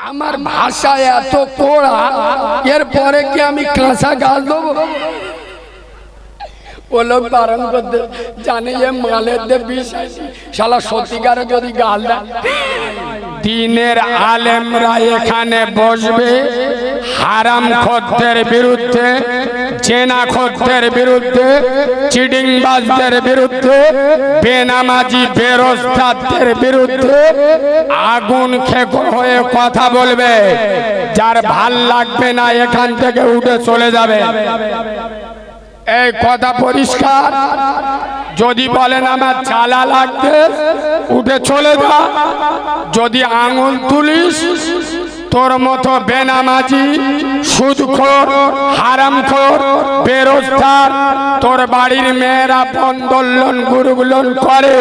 আমার ভাষা এত কোড়া এরপরে কি আমি কাঁচা গাছ দেবো ও বারণ করতে জানে যে মালের দে বিশ্বাস শালা সত্যিকারে যদি গাল দিনের আলেমরা এখানে বসবে হারাম খদ্দের বিরুদ্ধে চেনা খদ্দের বিরুদ্ধে চিডিংবাজদের বিরুদ্ধে, বেনামাজি বেরোজগারদের বিরুদ্ধে আগুন খেকো হয়ে কথা বলবে। যার ভালো লাগবে না এখান থেকে উঠে চলে যাবে। এই কথা পরিষ্কার। যদি বলেন আমার চালা লাগবে উঠে চলে যা। যদি আঙুল তুলিস, তোর মতো বেনামাজি, সুদখোর, হারামখোর, বেরোজগার, তোর বাড়ির মেয়েরা বন্দোলন গুরুগুলন করে।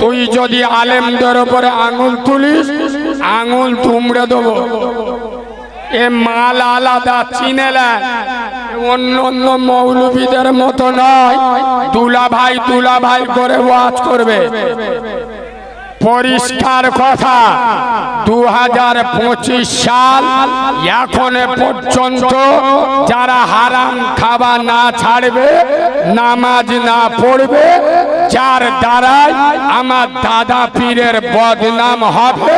তুই যদি আলেমদের ওপরে আঙুল তুলিস, আঙুল তুমড়ে দেবো। এ মাল আলাদা চিনেলেন অন্য অন্য মৌলবীদের মতো নয়। তুলা ভাই তুলা ভাই করে ওয়াজ করবে। পরিষ্কার কথা। দু হাজার পঁচিশ সাল এখন পর্যন্ত যারা হারাম খাবার না ছাড়বে, নামাজ না পড়বে, যার দ্বারাই আমার দাদা পীরের বদনাম হবে,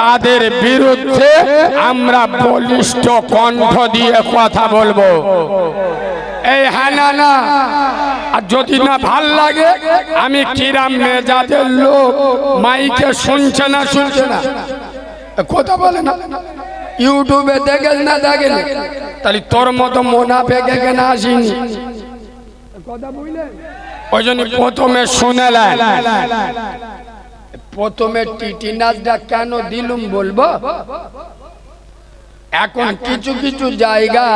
তাদের বিরুদ্ধে আমরা বলিষ্ঠ কণ্ঠ দিয়ে কথা বলব। এই হ্যাঁ না। আর যদি না ভালো লাগে আমি কিরাম মেজাজের লোক। মাইকে শুনছে না শুনছে না। কথা বলে না। ইউটিউবে দেখে না দেখে তাহলে তোর মতো মোনাফেক এখানে আসিনি। কথা বুঝলেন ওই জন্য প্রথমে শুনেলেন। প্রথমে টিটি নাচটা কেন দিলুম বলব? এখন কিছু কিছু জায়গা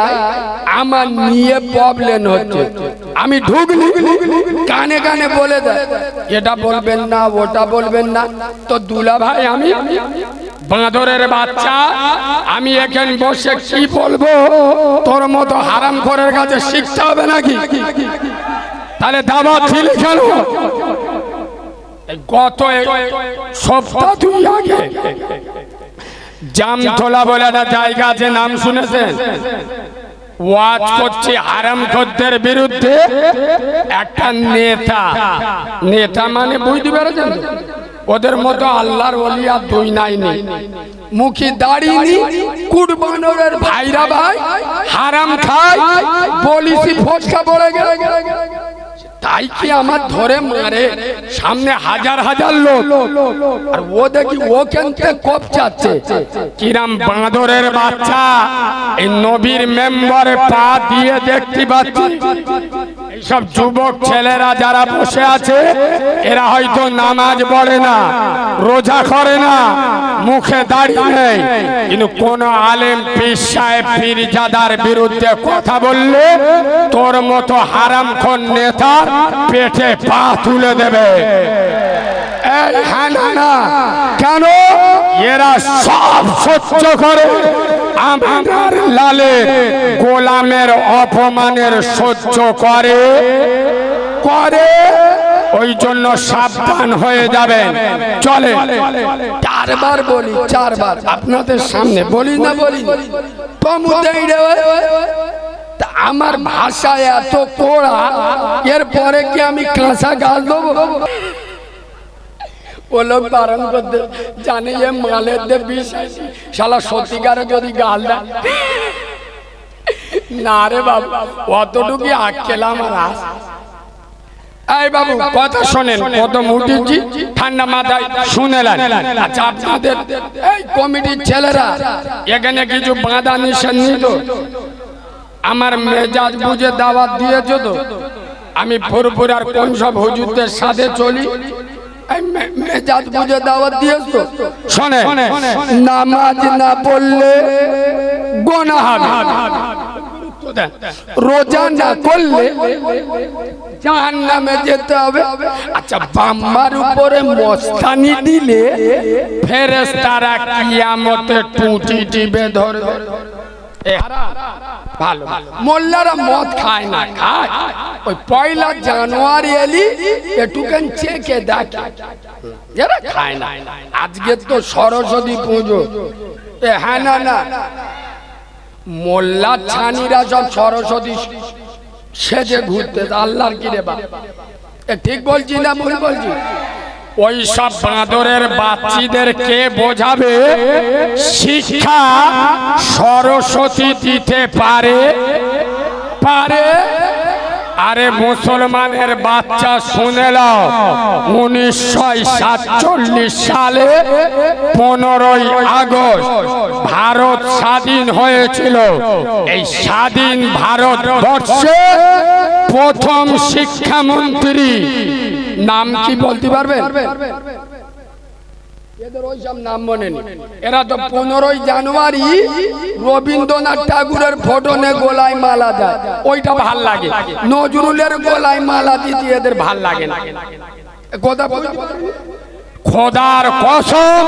আমার নিয়ে প্রবলেম হচ্ছে। আমি ঢুকলি কানে কানে বলে দেয় এটা বলবেন না ওটা বলবেন না। তো দুলা ভাই আমি বাঁদরের বাচ্চা আমি এখানে বসে কি বলব? তোর মতো হারাম করার কাছে শিখতে হবে নাকি? তাহলে দাবাত ছিলি কেন গত সপ্তাহ দুই আগে জামতলা বলে একটা জায়গা আছে, নাম শুনেছেন? ওয়াজ করছে হারাম খদ্দের বিরুদ্ধে একটা নেতা। নেতা মানে বুঝতে পেরেছেন? ওদের মতো আল্লাহর ওলি আর দুই নাই নেই। মুখি দাঁড়িয়ে কুরবানোরের ভাইরা ভাই, হারাম খায়, বলিসি ফসকা পড়ে গেলে। তাই কি আমার ধরে মারে? সামনে হাজার হাজার লোক। আর ও দেখি ও কেনতে কপ চাচ্ছে? কিরাম বাঁদরের বাচ্চা? এই নবীর মেম্বারে পা দিয়ে দেখতে পাচ্ছি। সব যুবক ছেলেরা যারা বসে আছে, এরা হয়তো নামাজ পড়ে না, রোজা করে না, মুখে দাঁড়িয়ে নেই। কিন্তু কোন আলেম পীর সাহেব পীরজাদার বিরুদ্ধে কথা বললে, তোর মতো হারামখন নেতার পেটে পা তুলে দেবে। কেন? এরা সব সহ্য করে। আমার লালে গোলামের অপমানের সহ্য করে। করে। ওই জন্য সাবধান হয়ে যাবেন। চলে। চারবার বলি, চারবার। আপনাদের সামনে বলি না বলি? তমুদেই রে তা আমার ভাষা এত কোড়া, এরপরে কি আমি কাঁচা গাল দেবো? জানে মালের সত্যিকারে যদি গাল না রে বাবু অতটুকু বাবু, কথা ঠান্ডা মাথায় শুনেলেন। আচ্ছা আপনাদের এই কমিটির ছেলেরা এখানে কিছু বাঁধা নিষেধ আমার মেজাজ বুঝে দাওয়াত দিয়েছ তো? আমি ফুরফুরার কোন সব হুজুরদের সাথে চলি? মেজাজ বুঝে দাওয়াত দিয়েছ তো? শোনে নামাজ না পড়লে গোনা হবে রোজা না করলে জাহান নামে যেতে হবে। আচ্ছা বাম্মার উপরে মস্তানি দিলে ফেরেস্তারা কিয়ামতে টুটি টিপে ধরবে। এ, ভালো। মোল্লারা মদ খায় না, খায়। ওই পয়লা জানুয়ারি এলি, এটুকান চেকে দেখে। এরা খায় না। আজকে তো সরস্বতী পুজো। হ্যাঁ না না। মোল্লা ছানিরা সব সরস্বতী সেজে ঘুরতে, আল্লাহর কি রে বা ঠিক বলছি না ভুল বলছি? ওই সব বাঁদরের বাচ্চিদের কে বোঝাবে? শিক্ষা সরস্বতী দিতে পারে? পারে? আরে মুসলমানের বাচ্চা শুনে নাও, উনিশশো সাতচল্লিশ সালে পনেরোই আগস্ট ভারত স্বাধীন হয়েছিল। এই স্বাধীন ভারতবর্ষে প্রথম শিক্ষামন্ত্রী নাম কি বলতে পারবে? এদের ওইসব নাম মনে নেই। এরা তো পনেরোই জানুয়ারি রবীন্দ্রনাথ ঠাকুরের ফটনে গোলায় মালা দেয়। ওইটা ভালো লাগে। নজরুলের গোলায় মালা দিতে এদের ভালো লাগে না। কথা খোদার কসম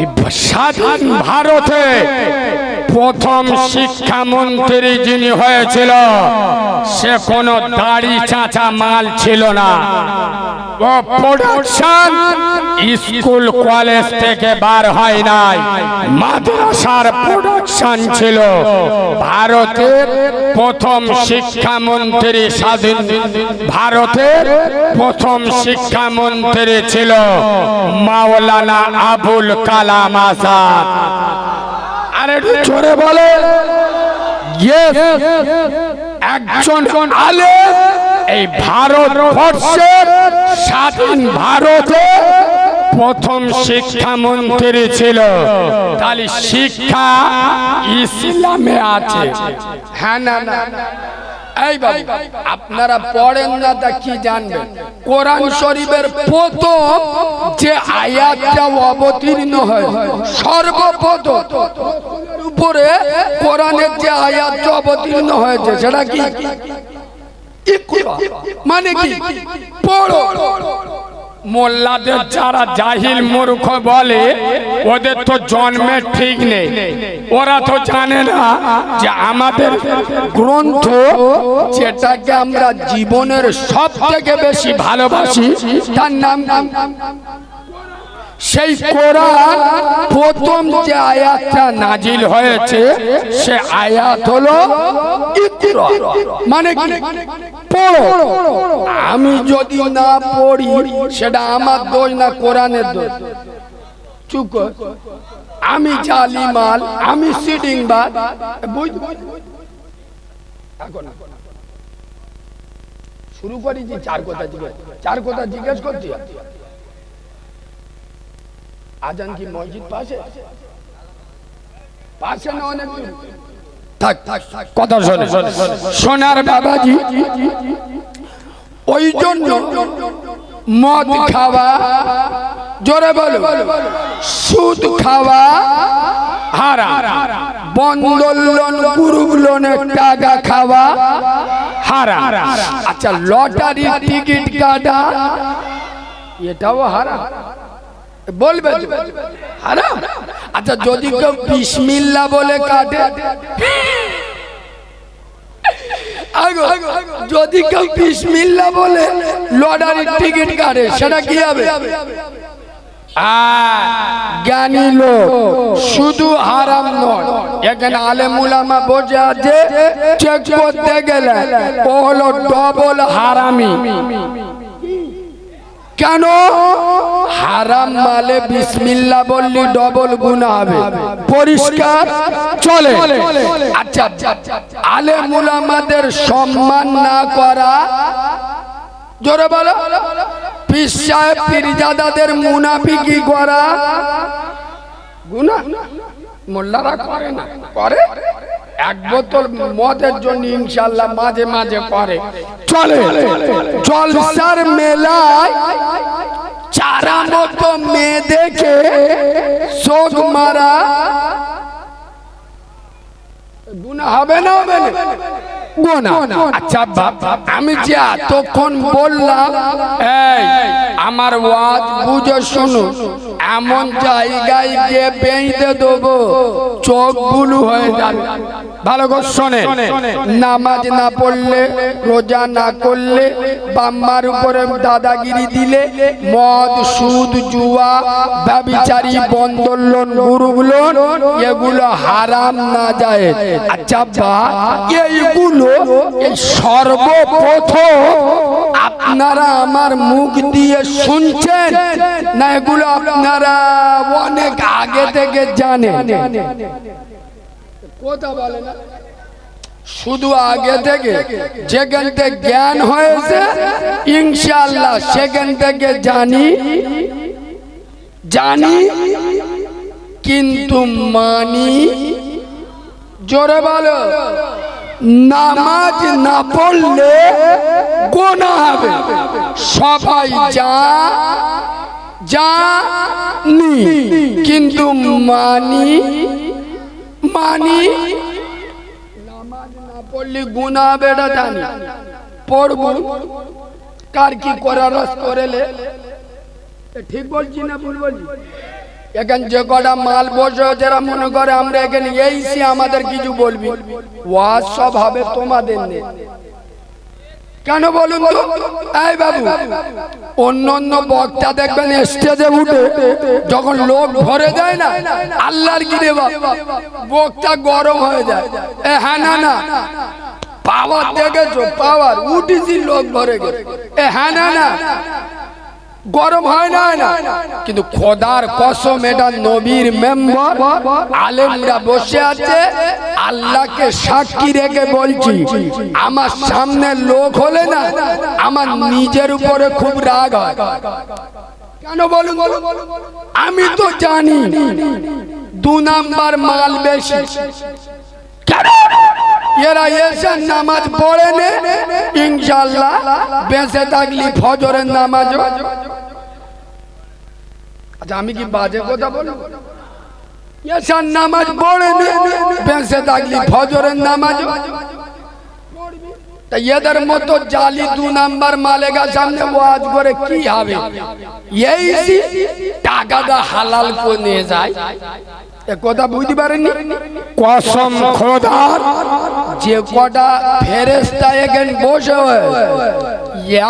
এই স্বাধীন ভারতে প্রথম শিক্ষামন্ত্রী যিনি হয়েছিল, সে কোনো দাড়ি চাচা মাল ছিল না। ও স্কুল, কলেজ থেকে বার হয় নাই। মাদ্রাসার প্রোডাকশন ছিল। ভারতের প্রথম শিক্ষামন্ত্রী স্বাধীন ভারতের প্রথম শিক্ষামন্ত্রী ছিল মাওলানা আবুল কালাম আজাদ আরে বলে। একজন আলেম এই ভারতবর্ষের স্বাধীন ভারতে প্রথম শিক্ষামন্ত্রী ছিল। তাহলে শিক্ষা ইসলামে আছে। হ্যাঁ না না। আপনারা পড়েন না তা কি জানবেন? কোরআন শরীফের প্রথম যে আয়াতটা অবতীর্ণ হয়, সর্বপ্রথম উপরে কোরআনের যে আয়াতটা অবতীর্ণ হয়েছে, সেটা কি? মানে কি? পড়ো। মোল্লাদের যারা জাহিল মূর্খ বলে, ওদের তো জন্মের ঠিক নেই। ওরা তো জানে না যে আমাদের গ্রন্থ যেটাকে আমরা জীবনের সব থেকে বেশি ভালোবাসি, তার নাম সেই কোরআন প্রথম যে আয়াতটা নাজিল হয়েছে, সে আয়াত হলো মানে পড়ো। আমি যদি না পড়ি, সেটা আমার দোষ না কোরআনের দোষ? চুপ কর। আমি জালিমাল আমি সিডিং এখন শুরু করি যে চার কথা জিজ্ঞেস চার কথা জিজ্ঞেস করছি আজান কি মসজিদ পাশে? পাশে না অনেক থাক থাক কথা শোনে। সোনার বাবাজি ওই জন্য মদ খাওয়া জোরে বলো সুদ খাওয়া হারা বন্ধন লোন গ্রুপ টাকা খাওয়া হারা আচ্ছা লটারি টিকিট কাটা এটাও হারা বলবে হারাম? আচ্ছা যদি কেউ বিসমিল্লা বলে কাটে। যদি কেউ বিসমিল্লা বলে লটারির টিকিট কাটে সেটা কি হবে? জ্ঞানী লোক শুধু হারাম নয়। এখানে আলেমুলামা বসে আছে চেক করতে গেলে ও হলো ডবল হারামি। কেন? হারাম মালে বিসমিল্লা বললি ডবল গুণা হবে। পরিষ্কার? চলে। আচ্ছা আলে মুলামাদের সম্মান না করা, জোরে বলো। পীর সাহেব, পীরজাদাদের মুনাফিকি করা গুণা মোল্লারা করে না। করে? এক বোতল মদের জন্য ইনশাল্লাহ মাঝে মাঝে করে। চলে জলসার মেলায় চারা মতো মেয়ে দেখে শোক মারা। গুণা হবে না হবে না? আচ্ছা আমি যে এতক্ষণ বললাম আমার ওয়াজ বুঝে শুনো এমন জায়গায় গিয়ে বেঁধে দেবো চোখ বুলু হয়ে যাবে। ভালো করে শোনে নামাজ না পড়লে রোজা না করলে বাম্মার উপরে দাদাগিরি দিলে মদ সুদ জুয়া ব্যবিচারী বন্দর লোন গ্রুপ লোন এগুলো হারাম না যায়। আচ্ছা বা এইগুলো এই সর্বপ্রথম আপনারা আমার মুখ দিয়ে শুনছেন না এগুলো আপনারা অনেক আগে থেকে জানেন। না। শুধু আগে থেকে যেখান থেকে জ্ঞান হয়েছে ইনশাল্লাহ সেখান থেকে জানি জানি, কিন্তু মানি। জোরে বলো, নামাজ না পড়লে গোনা হবে। সবাই যা জানি কিন্তু মানি মানি? নামাজ না পড়লে গুণা বেড়া জানি। পড়ব? কার কি করার করেলে? ঠিক বলছি না ভুল বলছি? এখন যে কটা মাল বসে যারা মনে করে আমরা এখানে এইছি আমাদের কিছু বলবি। ওয়াজ সব হবে তোমাদের নেই কেন বলুন এই বাবু অন্য অন্য বক্তা দেখবেন স্টেজে উঠে যখন লোক ভরে যায় না, আল্লাহর দেব? বক্তা গরম হয়ে যায়। এ হ্যাঁ না না। পাওয়ার দেখেছ? পাওয়ার। উঠেছি, লোক ভরে গেছে। এ হ্যাঁ না না। গরম হয় না কিন্তু খোদার কসম, এটা নবীর মেম্বার, আলেমরা বসে আছে, আল্লাহকে সাক্ষী রেখে বলছি, আমার সামনে লোক হলে না, আমার নিজের উপরে খুব রাগ হয়। কেন বলুন আমি তো জানি, দু নাম্বার মাল বেশি। কেন? এরা এসে নামাজ পড়ে নে ইনশাল্লাহ বেঁচে থাকলি ফজরের নামাজ আচ্ছা আমি কি বাজে কথা বলি এসার নামাজ পড়ে নে বেঁচে থাকলি ফজরের নামাজ তা এদের মতো জালি দু নাম্বার মালেগা সামনে ওয়াজ করে কি হবে এই টাকাটা হালাল করে নিয়ে যায় এ কথা বুঝতে পারেননি? কসম খোদার। যে কটা ফেরেস্তা এখানে বসে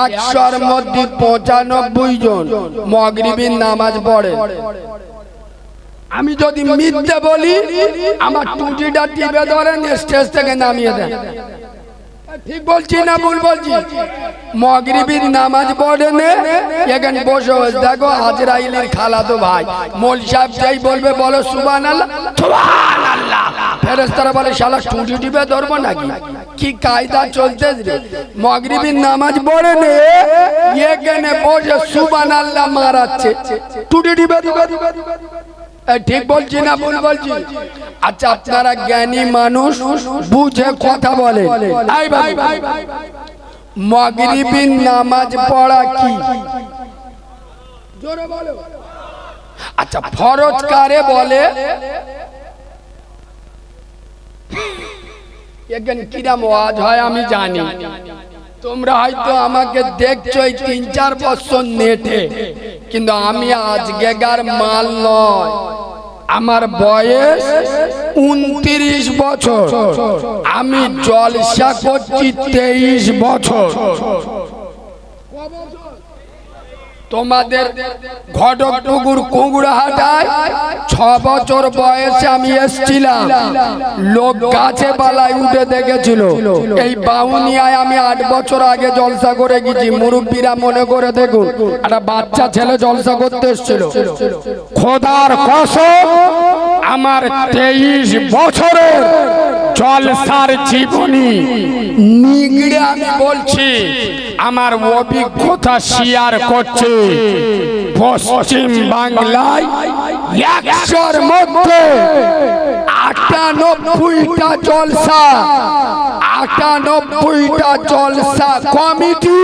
একশোর মধ্যে পঁচানব্বই জন মগরিবির নামাজ পড়ে। আমি যদি মিথ্যে বলি আমার টুটিটা টিপে ধরেন স্টেজ থেকে নামিয়ে দেন। ঠিক বলছি না ভুল বলছি? মগরিবির নামাজ পড়ে নে এখানে বসে হয়েছে দেখো হাজরাইলের খালা তো ভাই। মোল সাহেব যাই বলবে বলো সুবান বলে টুটি টিপে ধরবো কি কায়দা চলতে মগরিবির নামাজ পড়ে নে বসে সুবান আল্লাহ মারাচ্ছে। টুটি টিপে দিবে এ, ঠিক বলছি না, ভুল বলছি? আচ্ছা আপনারা জ্ঞানী মানুষ, বুঝে কথা বলে। মগরিবিন নামাজ পড়া কি? আচ্ছা ফরজ কারে বলে? কিরাম ওয়াজ হয় আমি জানি। তোমরা হয়তো আমাকে দেখছ এই তিন চার বছর নেটে, কিন্তু আমি আজ গেগার মাল নয়। আমার বয়স উনত্রিশ বছর। আমি জলসা করছি তেইশ বছর। তোমাদের ঘটকটুকুর কুকুরহাটায় ছ বছর বয়সে আমি এসছিলাম। লোক গাছে পালায় উঠে দেখেছিল। এই বাউনিয়ায় আমি আট বছর আগে জলসা করে গেছি। মুরব্বীরা মনে করে দেখুন, একটা বাচ্চা ছেলে জলসা করতে এসছিল। খোদার কসম, আমার তেইশ বছরের জলসার জীবনী। নিগড়ে আমি বলছি আমার অভিজ্ঞতা শেয়ার করছে। পশ্চিম বাংলায় একশোর মধ্যে আটানব্বইটা জলসা আটানব্বইটা জলসা কমিটি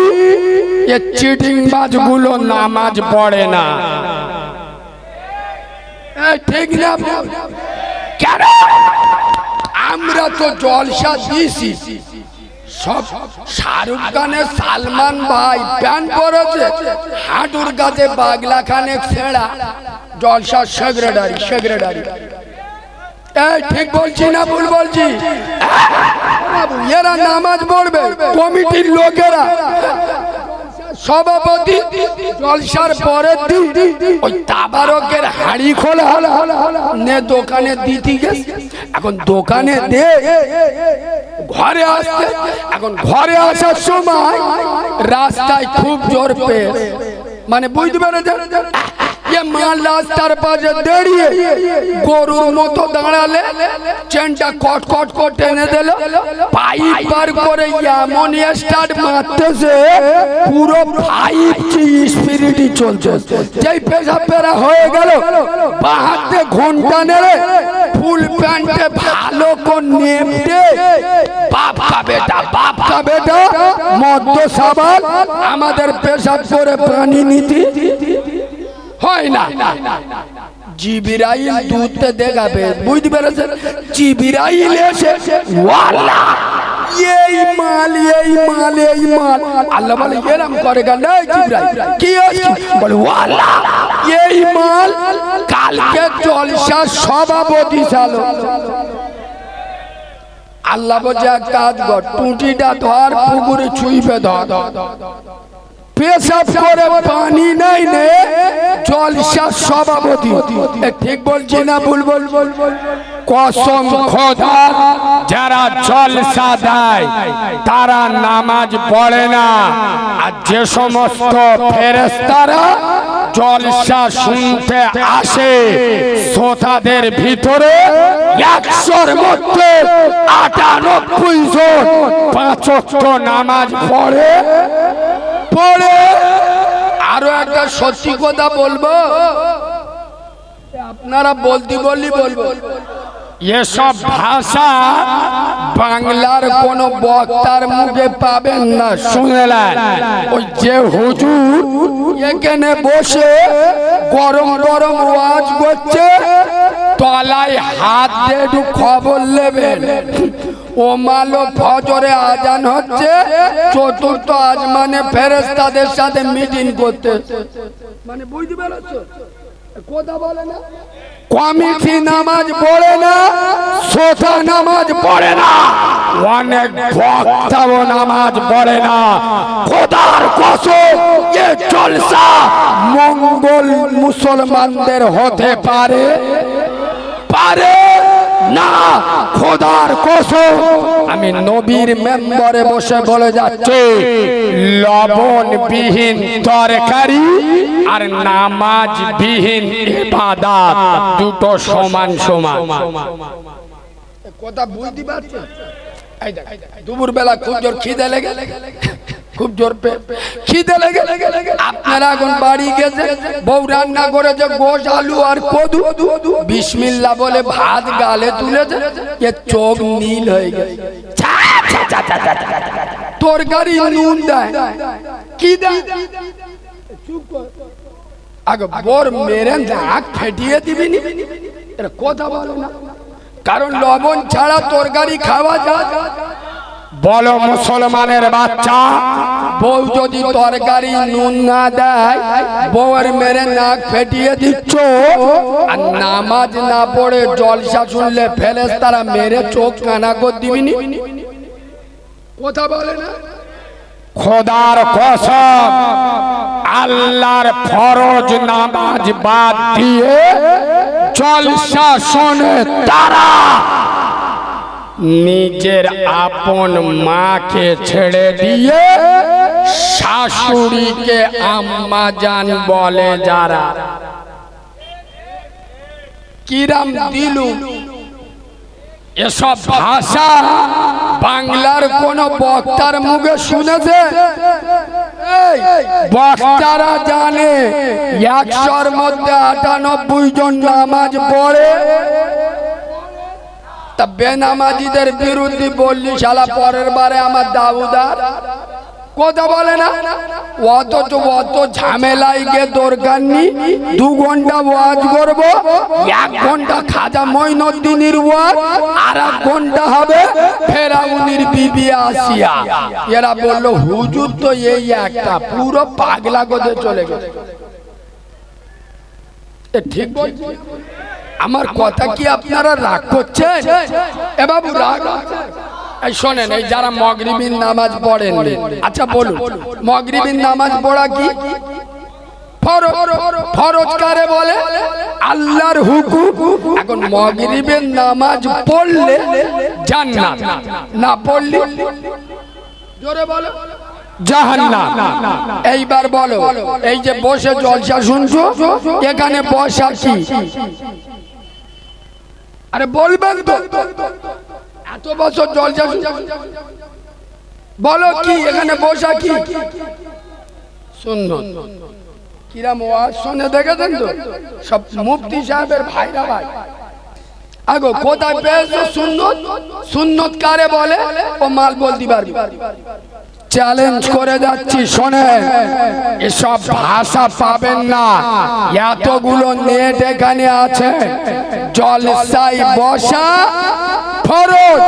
এ চিটিং বাজগুলো নামাজ পড়ে না। ঠিক না? কেন? আমরা তো জলসা দিছি সব শাহরুখ খানের সালমান ভাই প্যান্ট পরেছে, হাঁটুর কাছে বাগলা খানে ছেঁড়া, জলসা সেক্রেটারি সেক্রেটারি। ঠিক বলছি না ভুল বলছি? এরা নামাজ পড়বে, কমিটির লোকেরা। সভাপতি, জলসার দিন ওই তাবারকের হাড়ি খোলা। নে দোকানে দিতে গেছে। এখন দোকানে দে। ঘরে আসতে। এখন ঘরে আসার সময় রাস্তায় খুব জোর পেয়ে মানে বুঝতে দাঁড়িয়ে গরুর মতো দাঁড়ালে চেনটা কট কট কট টেনে স্টার্ট মারতেছে, পুরো চলছে। পেরা হয়ে গেল ঘণ্টা নেড়ে ফুল প্যান্টে ভালো কোন নেমটে, বাপ কা বেটা, বাপ কা বেটা মদ্য সাবান আমাদের পেশাব করে প্রাণী নীতি। হয় না? জিবিরাইল দুধতে দেখাবে, বুঝতে পেরেছেন? জিবিরাইল এসে, ওয়ালা! এই মাল এই মাল এই মাল আল্লাহ বলে এরম করে গেল কি বলে এই মাল কালকে জলসা সভাপতি চালো আল্লাহ বলছে এক কাজ কর টুটিটা ধর পুকুরে ছুঁইবে ধর পেশাব করে পানি নাই নে জলসা সভাপতি। ঠিক বলছি না ভুল বল কসম খোদা যারা জলসা দেয় তারা নামাজ পড়ে না। আর যে সমস্ত ফেরেস্তারা জলসা শুনতে আসে শ্রোতাদের ভিতরে একশোর মধ্যে আটানব্বই জন পাঁচক্ত নামাজ পড়ে। পরে আরও একটা সত্যি কথা বলব। আপনারা বলতে বললি বলব। এসব ভাষা বাংলার কোন বক্তার মুখে পাবেন না। শুনলেন ওই যে হুজুর এখানে বসে গরম গরম ওয়াজ করছে, তলায় হাত দিয়ে একটু খবর নেবেন। ও মালো ফজরে আজান হচ্ছে চতুর্থ আজমানে ফেরেস্তাদের সাথে মিটিং করতে। মানে বুঝতে পেরেছ? কথা বলে না। কমিটি নামাজ পড়ে না নামাজ পড়ে না। অনেক বক্তাও নামাজ পড়ে না। খোদার কসম এ জলসা মঙ্গল মুসলমানদের হতে পারে পারে। না, খোদার কসম, আমি নবীর মেম্বরে বসে বলে যাচ্ছি লবণ বিহীন তরকারি আর নামাজ বিহীন ইবাদত, দুটো সমান সমান। কথা বুঝতে পারছেন? দুপুর বেলা খুব জোর খিদে লেগে খুব জোর পে খিদে লেগে আপনারা এখন বাড়ি গেছে। বউ রান্না করেছে, গোশ, আলু আর কদু। বিসমিল্লা বলে ভাত গালে তুলেছে। এ চোখ নীল হয়ে গেছে। তরকারি নুন দেয়। কি আগে বর মেরে ফেটিয়ে দিবি নি। কথা বলো না। কারণ লবণ ছাড়া তরকারি খাওয়া যায়। বলো মুসলমানের বাচ্চা, বউ যদি তরকারি নুন না দেয়, বউয়ের মেরে নাক ফেটিয়ে দিচ্ছ, আর নামাজ না পড়ে জলসা শুনলে ফেলেস তারা মেরে চোখ কানা করে দিবিনি কথা বলে না? খোদার কসম, আল্লাহর ফরজ নামাজ বাদ দিয়ে জলসা শোনে তারা নিজের আপন মাকে ছেড়ে দিয়ে শাশুড়িকে আম্মা জান বলে যারা। কিরাম দিলু? এসব ভাষা বাংলার কোন বক্তার মুখে শুনেছে? বক্তারা জানে, একশোর মধ্যে আটানব্বই জন নামাজ পড়ে। তা বেনামাজিদের বিরুদ্ধে বললি শালা পরের বারে আমার দাউদার। কথা বলে না? অথচ অত ঝামেলায় গিয়ে দরকার নেই। দু ঘণ্টা ওয়াজ করব, এক ঘণ্টা খাজা মঈনুদ্দিনের ওয়াজ আর এক ঘণ্টা হবে ফেরাউনির বিবি আসিয়া। এরা বলল, হুজুর তো এই একটা, পুরো পাগলা করে চলে গেছে। ঠিক বলছি? আমার কথা কি আপনারা রাগ করছেন? এ বাবু রাগ এই শোনেন এই যারা মগরিবিন নামাজ পড়েন আচ্ছা বলুন। মগরিবিন নামাজ পড়া কি? ফরজ ফরজ কারে বলে? আল্লাহর হুকুম। এখন মগরিবের নামাজ পড়লে জান্নাত। না পড়লে? জোরে বলো। জাহান্নাম এইবার বলো এই যে বসে জলসা শুনছো এখানে বসা কি? আরে বলবেন তো। এত বছর শুনছো বলো কি এখানে বসা কি? শুনল কিরাম ওয়াজ শুনে দেখেছেন তো? সব মুফতি সাহেবের ভাইরা ভাই। আগো কোথায় পেয়েছ সুন্নত সুন্নত কারে বলে? ও মাল বলতে পারবি। চ্যালেঞ্জ করে যাচ্ছি, শোনেন। এসব ভাষা পাবেন না। এতগুলো নেট এখানে আছে। জলসাই বসা, ফরজ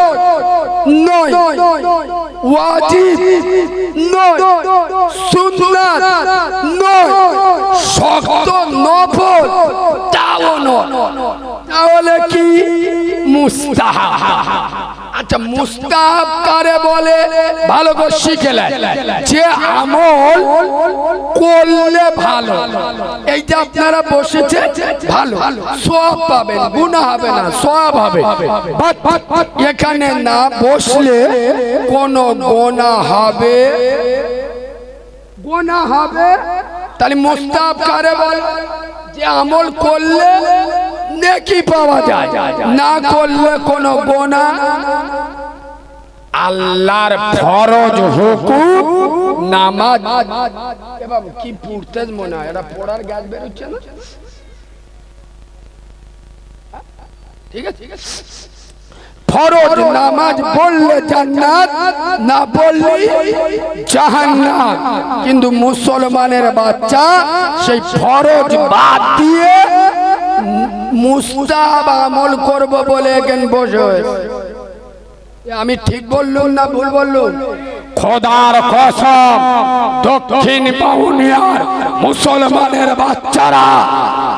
নয়। শক্ত তাহলে কি? মুস্তাহাব। আচ্ছা মুস্তাহাব কারে বলে? ভালো করে শিখে। যে আমল করলে ভালো। এইটা আপনারা বসেছে ভালো। সব পাবেন গুণা হবে না সব হবে। এখানে না বসলে কোনো গোনা হবে। গোনা হবে? তাহলে মুস্তাহাব কারে বলে যে আমল করলে নেকি পাওয়া যায়, না করলে কোনো গোনা। আল্লাহর ফরজ হুকুম নামাজ। এ বাবু, কি পড়তে মনে হয়, এটা পড়ার গাছ বেরোচ্ছে না? ঠিক আছে ঠিক আছে। ফরজ নামাজ বললে জান্নাত না বললে জাহান্নাম। কিন্তু মুসলমানের বাচ্চা সেই ফরজ বাদ দিয়ে মুস্তাহাব আমল করব বলে এখানে বসে আমি ঠিক বললুম না ভুল বললুম? খোদার কসম, দক্ষিণ বাউনিয়ার মুসলমানের বাচ্চারা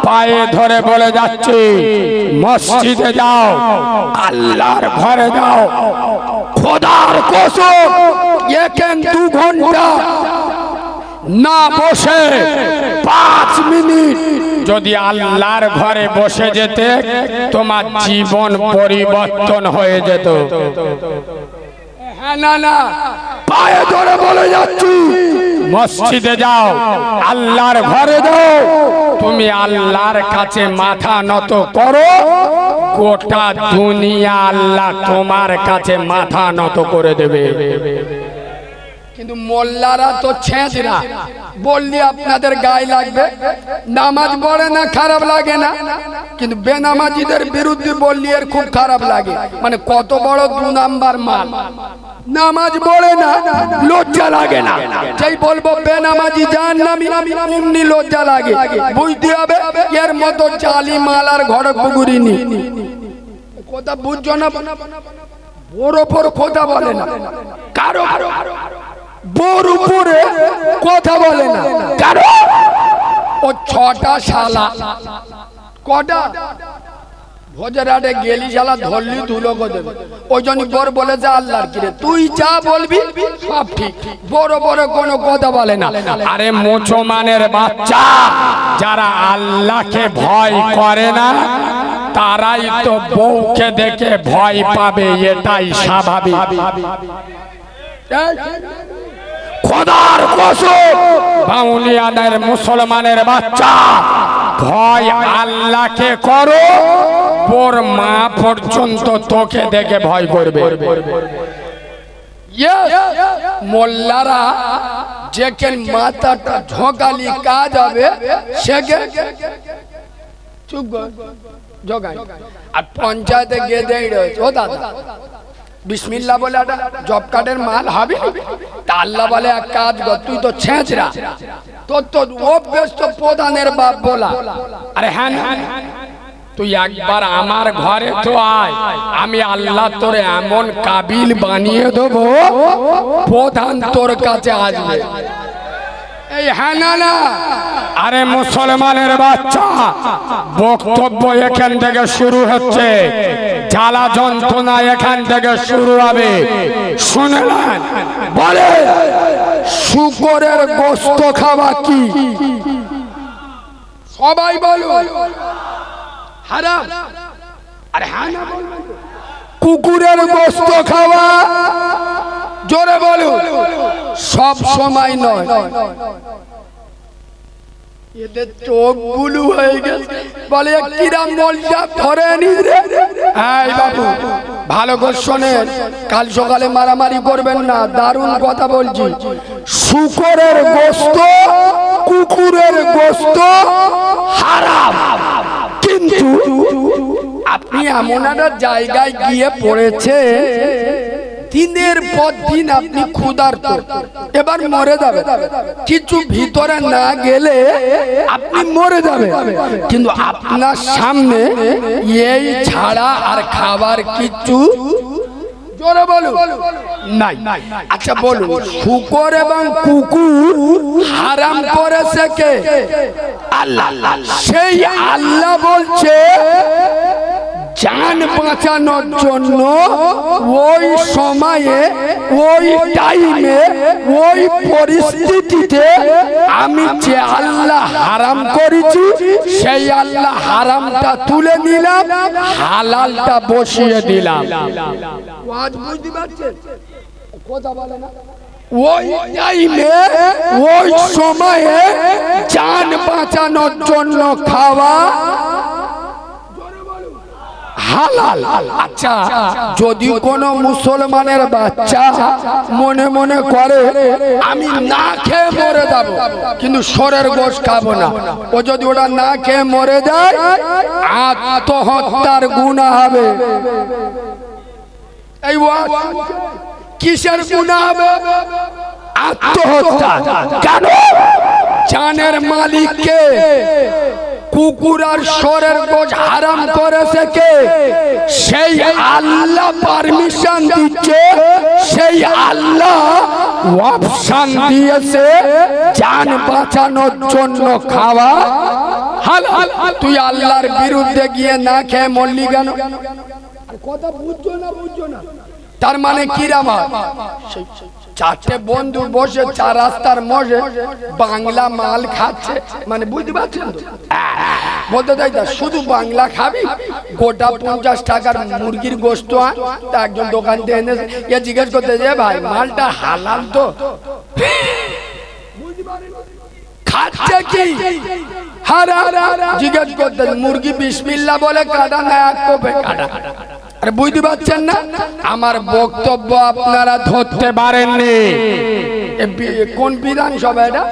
পায়ে ধরে বলে যাচ্ছে, মসজিদে যাও, আল্লাহর ঘরে যাও। খোদার কসম এখান দু ঘণ্টা না বসে পাঁচ মিনিট। যদি আল্লাহর ঘরে বসে যেতে, তোমার জীবন পরিবর্তন হয়ে যেত। মসজিদে যাও, আল্লাহর ঘরে যাও। তুমি আল্লাহর কাছে মাথা নত করো, গোটা দুনিয়া আল্লাহ তোমার কাছে মাথা নত করে দেবে। কিন্তু মোল্লারা তো ছেঁচরা বললি আপনাদের গায়ে লাগবে। নামাজ পড়ে না, খারাপ লাগে না। কিন্তু বেনামাজিদের বিরুদ্ধে বললি এর খুব খারাপ লাগে। মানে কত বড় দু নাম্বার মাল। নামাজ পড়ে না, লজ্জা লাগে না। যেই বলব, বেনামাজি জান নামি অমনি লজ্জা লাগে। বুঝতে হবে, এর মতো চালি মাল আর ঘর পুকুরিনি কথা বুঝছ না? ওর ওপর কথা বলে না। কারও বোর উপরে কথা বলে না। কারও ও ছটা শালা। কটা? ভোজরাটে গেলি শালা ধরলি ধুলো করে ওই জন্য বোর বলে যে আল্লাহর কিরে তুই যা বলবি সব ঠিক। বড় বড় কোনো কথা বলে না। আরে মুসলমানের বাচ্চা যারা আল্লাহকে ভয় করে না তারাই তো বউকে দেখে ভয় পাবে এটাই স্বাভাবিক। খোদার কসম বাউনিয়াদের মুসলমানের বাচ্চা, ভয় আল্লাহকে করো, ওর মা পর্যন্ত তোকে দেখে ভয় করবে। মোল্লারা যেখানে মাথাটা ঝোঁকালি কাজ হবে আর পঞ্চায়েতে গিয়ে রয়েছে। ও দাদা। বিসমিল্লা বলে একটা জব কার্ডের মাল হবে তা আল্লাহ বলে এক কাজ কর, তুই তো ছেঁচরা তোর তো অভ্যেস তো প্রধানের বাপ বলা। আরে হ্যাঁ হ্যাঁ তুই একবার আমার ঘরে তো আয়, আমি আল্লাহ তোর এমন কাবিল বানিয়ে দেবো, প্রধান তোর কাছে আসবে। এই হ্যাঁ না না আরে মুসলমানের বাচ্চা বক্তব্য এখান থেকে শুরু হচ্ছে। জ্বালা যন্ত্রণা এখান থেকে শুরু হবে। শুনলেন বলে শুকরের গোস্ত খাওয়া কি? সবাই বলো। হারাম আরে হ্যাঁ কুকুরের গোস্ত খাওয়া জোরে বলো সব সময় নয়। চোখ গুলু হয়ে গেছে। বলে কিরাম মলটা ধরে এই বাবু ভালো করে কাল সকালে মারামারি করবেন না, দারুণ কথা বলছি। শুকরের গোস্ত, কুকুরের গোস্ত হারাম। কিন্তু আপনি এমন একটা জায়গায় গিয়ে পড়েছে দিনের পর দিন আপনি ক্ষুধার্ত। এবার মরে যাবে। কিছু ভিতরে না গেলে আপনি মরে যাবে। কিন্তু আপনার সামনে এই ছাড়া আর খাবার কিছু জোরে বলুন। নাই। আচ্ছা বলুন। শুকর এবং কুকুর হারাম করেছে কে আল্লাহ। সেই আল্লাহ বলছে জান বাঁচানোর জন্য ওই সময়ে ওই টাইমে ওই পরিস্থিতিতে আমি যে আল্লাহ হারাম করেছি সেই আল্লাহ হারামটা তুলে নিলাম হালালটা বসিয়ে দিলাম। বুঝতে পারছেন? কথা বলে না। ওই টাইমে ওই সময়ে জান বাঁচানোর জন্য খাওয়া হালাল। আচ্ছা। যদি কোনো মুসলমানের বাচ্চা মনে মনে করে আমি না খেয়ে মরে যাব কিন্তু সরের গোশ খাব না। ও যদি ওটা না খেয়ে মরে যায় আত্মহত্যার গুণা হবে। এই কিসের গুণা হবে? আত্মহত্যা। কেন? জানের মালিককে। কুকুর আর সরের গোজ হারাম করেছে কে? সেই আল্লাহ পারমিশন দিচ্ছে সেই আল্লাহ অপশন দিয়েছে জান বাঁচানোর জন্য খাওয়া। হালাল তুই আল্লাহর বিরুদ্ধে গিয়ে না খেয়ে মরলি কেন? কথা বুঝছ না বুঝছ না? তার মানে কিরাম হয়? চারটে বন্ধু বসে চার রাস্তার মজে বাংলা মাল খাচ্ছে। মানে বুঝতে পারছেন তো? বলতে চাই তা শুধু বাংলা খাবি? গোটা পঞ্চাশ টাকার মুরগির গোস্ত আন। তা একজন দোকান থেকে এনে এ জিজ্ঞেস করতে যে ভাই মালটা হালাল তো? খাচ্ছে কি? হারা জিজ্ঞেস করতে মুরগি বিসমিল্লা বলে কাটা না এক কোপে কাটা? আরে বুঝতে পারছেন না? আমার বক্তব্য আপনারা ধরতে পারেননি। কোন বিধানসভা এটা?